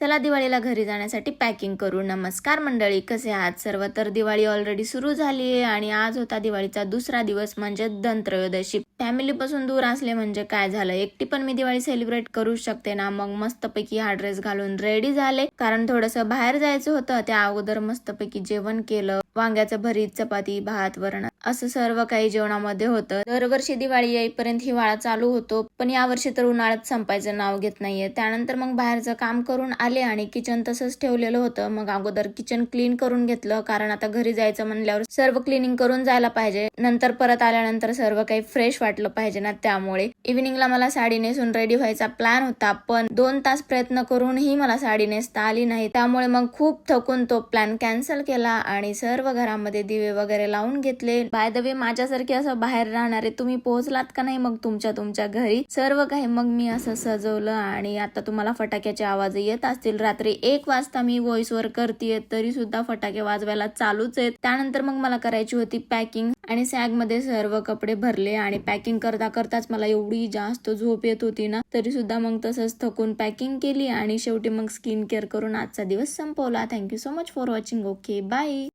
चला दिवाळीला घरी जाण्यासाठी पॅकिंग करू. नमस्कार मंडळी कसे आहात? सर्व तर दिवाळी ऑलरेडी सुरू झाली आहे आणि आज होता दिवाळीचा दुसरा दिवस म्हणजे धनत्रयोदशी. फॅमिली पासून दूर असले म्हणजे काय झालं? एकटी पण मी दिवाळी सेलिब्रेट करू शकते ना? मग मस्तपैकी हा ड्रेस घालून रेडी झाले. कारण थोडस बाहेर जायचं होतं त्या अगोदर मस्तपैकी जेवण केलं. वांग्याचं भरीत चपाती भात वरण असं सर्व काही जेवणामध्ये होतं. दरवर्षी दिवाळी येईपर्यंत हिवाळा चालू होतो पण यावर्षी तर उन्हाळ्यात संपायचं नाव घेत नाहीये. त्यानंतर मग बाहेरचं काम करून आले आणि किचन तसंच ठेवलेलं होतं. मग अगोदर किचन क्लीन करून घेतलं कारण आता घरी जायचं म्हणल्यावर सर्व क्लिनिंग करून जायला पाहिजे. नंतर परत आल्यानंतर सर्व काही फ्रेश वाटलं पाहिजे ना त्यामुळे. इव्हिनिंगला मला साडी नेसून रेडी व्हायचा प्लॅन होता पण दोन तास प्रयत्न करूनही मला साडी नेसता आली नाही. त्यामुळे मग खूप थकून तो प्लॅन कॅन्सल केला आणि सर्व घरामध्ये दिवे वगैरे लावून घेतले. बाय द वे माझ्यासारखे असं बाहेर राहणारे तुम्ही पोहोचलात का नाही मग तुमच्या तुमच्या घरी? सर्व काही. मग मी असं सजवलं आणि आता तुम्हाला फटाक्याचे आवाज येत असतील. रात्री एक वाजता मी व्हॉइस वर करतेय तरी सुद्धा फटाके वाजवायला चालूच आहेत. त्यानंतर मग मला करायची होती पॅकिंग आणि सॅगमध्ये सर्व कपडे भरले आणि पॅकिंग करता करताच मला एवढी जास्त झोप येत होती ना तरी सुद्धा मग तसंच थकून पॅकिंग केली आणि शेवटी मग स्किन केअर करून आजचा दिवस संपवला. Thank you so much for watching okay bye